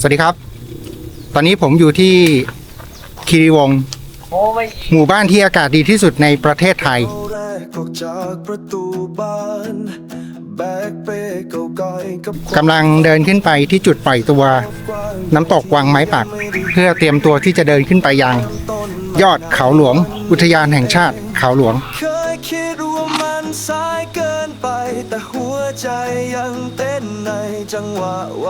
สวัสดีครับ ตอนนี้ผมอยู่ที่คีรีวงศ์หมู่บ้านที่อากาศดีที่สุดในประเทศไทยกออกจากประตูบ้านแบกเป้เก่าก่อยกับกำลังเดินขึ้นไปที่จุดปล่อยตัว น้ำตกวังไม้ปัก เพื่อเตรียมตัวที่จะเดินขึ้นไปยัง ยอดเขาหลวง อุทยานแห่งชาติเขาหลวง แต่หัวใจยังเต้นในจังหวะไว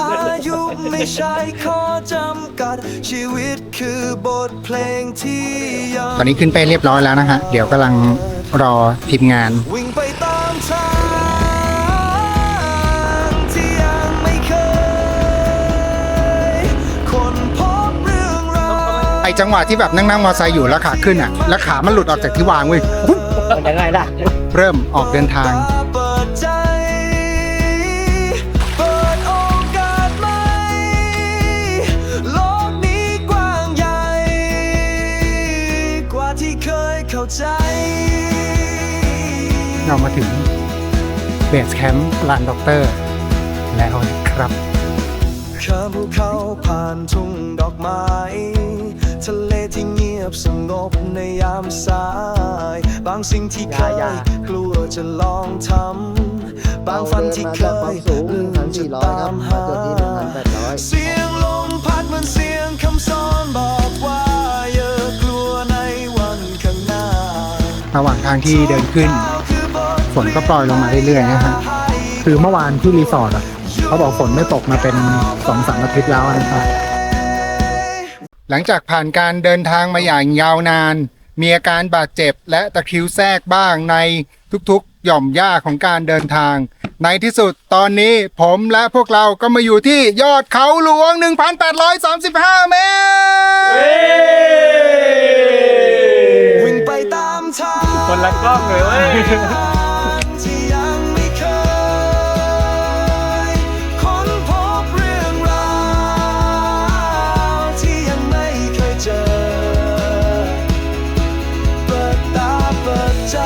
อายุไม่ใช่ข้อจำกัดชีวิตคือบทเพลงที่ยังตอนนี้ขึ้นไปเรียบร้อยแล้วนะฮะ เดี๋ยวกำลังรอทีมงาน วิ่งไป จังหวะที่แบบนั่งนั่งมอไซค์อยู่แล้วขาขึ้นอะ แล้วขามันหลุดออกจากที่วางเว้ยปุ๊บมันยังไงล่ะเริ่มออกเดินทางเปิดใจเปิดโอกาสใหม่โลกนี้กว้างใหญ่กว่าที่เคยเข้าใจเรามาถึงเบสแคมป์ลานด็อกเตอร์ แล้วนะครับข้ามภูเขาผ่านทุ่งดอกไม้ทะเลที่เงีย บสงบในยามสาย บางสิ่งที่เคยกลัวจะลองทำบางฝันที่เคยลืมจะตามหาเสียงลมพัดเหมันเสียงคำสอนบอกว่าอย่ากลัวในวันข้างหน้าระหว่างทางที่เดินขึ้น ฝนก็ปล่อยลงมาเรื่อยๆนะฮะคือเมื่อวานที่รีสอร์ทอะเขาบอกฝนไม่ตกมาเป็นสองสามอาทิตย์แล้วนะครับ หลังจากผ่านการเดินทางมาอย่างยาวนาน มีอาการบาดเจ็บและตะคริวแทรกบ้างในทุกๆหย่อมหญ้าของการเดินทาง ในที่สุดตอนนี้ผมและพวกเราก็มาอยู่ที่ยอดเขาหลวง 1,835 เมตรวิ่งไปตามทางคนละกล้องเลย ใจ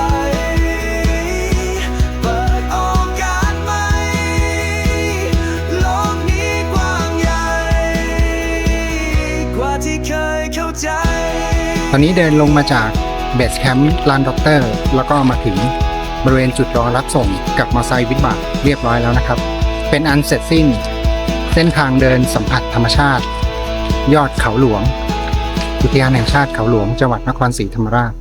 เปิดโอกาสใหม โลกนี้กว้างใหญ่ กว่าที่เคยเข้าใจ ตอนนี้เดินลงมาจากเบสแคมป์ลานด็อกเตอร์ แล้วก็มาถึงบริเวณจุดรอรับส่งกับมอไซค์วิทบาทเรียบร้อยแล้วนะครับ เป็นอันเสร็จสิ้น เส้นทางเดินสัมผัสธรรมชาติ ยอดเขาหลวง อุทยานแห่งชาติเขาหลวงจังหวัดนครศรีธรรมราช